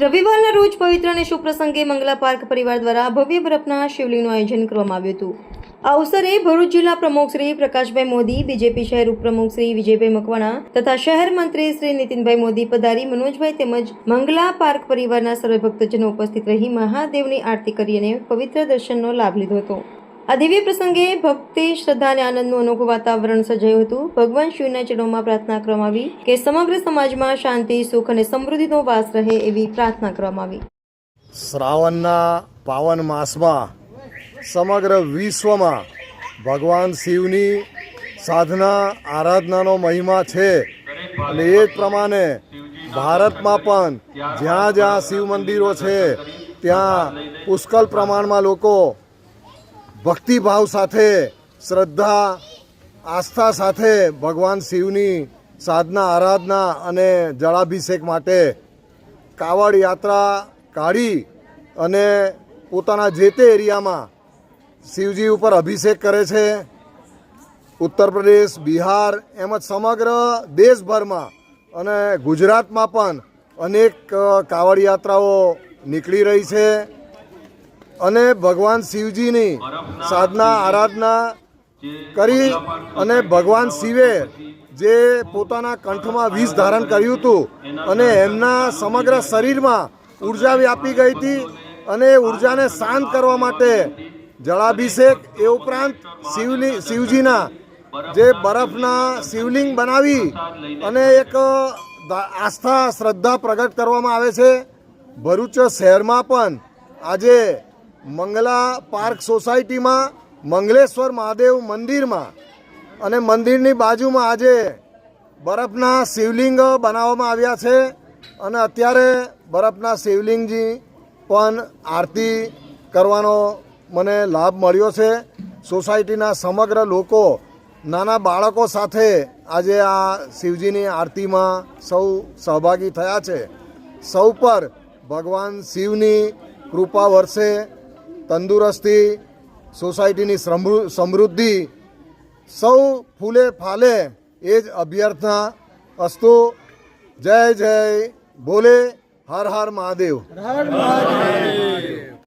રવિવારના રોજ પવિત્ર અને શુભ પ્રસંગે મંગલા પાર્ક પરિવાર દ્વારા ભવ્ય બરફના શિવલિંગનું આયોજન કરવામાં આવ્યું હતું. આ અવસરે ભરૂચ જિલ્લા પ્રમુખ શ્રી પ્રકાશભાઈ મોદી, બીજેપી શહેર ઉપપ્રમુખ શ્રી વિજયભાઈ મકવાણા તથા શહેર મંત્રી શ્રી નીતિનભાઈ મોદી પધારી મનોજભાઈ તેમજ મંગલા પાર્ક પરિવારના સર્વે ભક્તજનો ઉપસ્થિત રહી મહાદેવની આરતી કરી અને પવિત્ર દર્શનનો લાભ લીધો હતો. આ દિવ્ય પ્રસંગે ભક્તિ, શ્રદ્ધા અને આનંદનું અનોખું વાતાવરણ સર્જાયું હતું. ભગવાન શિવના ચરણોમાં પ્રાર્થના કરવામાં આવી કે સમગ્ર સમાજમાં શાંતિ, સુખ અને સમૃદ્ધિનો વાસ રહે એવી પ્રાર્થના કરવામાં આવી. શ્રાવણના પાવન માસમાં સમગ્ર વિશ્વમાં ભગવાન શિવની સાધના, આરાધનાનો મહિમા છે. અને એ જ પ્રમાણે ભારતમાં પણ જ્યાં જ્યાં શિવ મંદિરો છે, ત્યાં પુષ્કળ પ્રમાણમાં લોકો ભક્તિભાવ સાથે, શ્રદ્ધા, આસ્થા સાથે ભગવાન શિવની સાધના, આરાધના અને જળાભિષેક માટે કાવડ યાત્રા કાઢી અને પોતાના જે તે એરિયામાં શિવજી ઉપર અભિષેક કરે છે. ઉત્તર પ્રદેશ, બિહાર એમ જ સમગ્ર દેશભરમાં અને ગુજરાતમાં પણ અનેક કાવડ યાત્રાઓ નીકળી રહી છે. અને ભગવાન શિવજીની સાધના, આરાધના કરી અને ભગવાન શિવે જે પોતાના કંઠમાં વિષ ધારણ કર્યું હતું અને એમના સમગ્ર શરીરમાં ઊર્જા વ્યાપી ગઈ હતી અને ઉર્જાને શાંત કરવા માટે જળાભિષેક એ ઉપરાંત શિવની, શિવજીના જે બરફના શિવલિંગ બનાવી અને એક આસ્થા, શ્રદ્ધા પ્રગટ કરવામાં આવે છે. ભરૂચ શહેરમાં પણ આજે મંગલા પાર્ક સોસાયટીમાં, મંગલેશ્વર મહાદેવ મંદિરમાં અને મંદિરની બાજુમાં આજે બરફના શિવલિંગ બનાવવામાં આવ્યા છે અને અત્યારે બરફના શિવલિંગજી પણ આરતી કરવાનો મને લાભ મળ્યો છે. સોસાયટીના સમગ્ર લોકો, નાના બાળકો સાથે આજે આ શિવજીની આરતીમાં સૌ સહભાગી થયા છે. સૌ પર ભગવાન શિવની કૃપા વરસે તંદુરસ્તી, સોસાયટીની સમૃ- સમૃદ્ધિ, સૌ ફૂલે ફાલે એ જ અભ્યર્થના અસ્તુ. જય જય, બોલે હર હર મહાદેવ.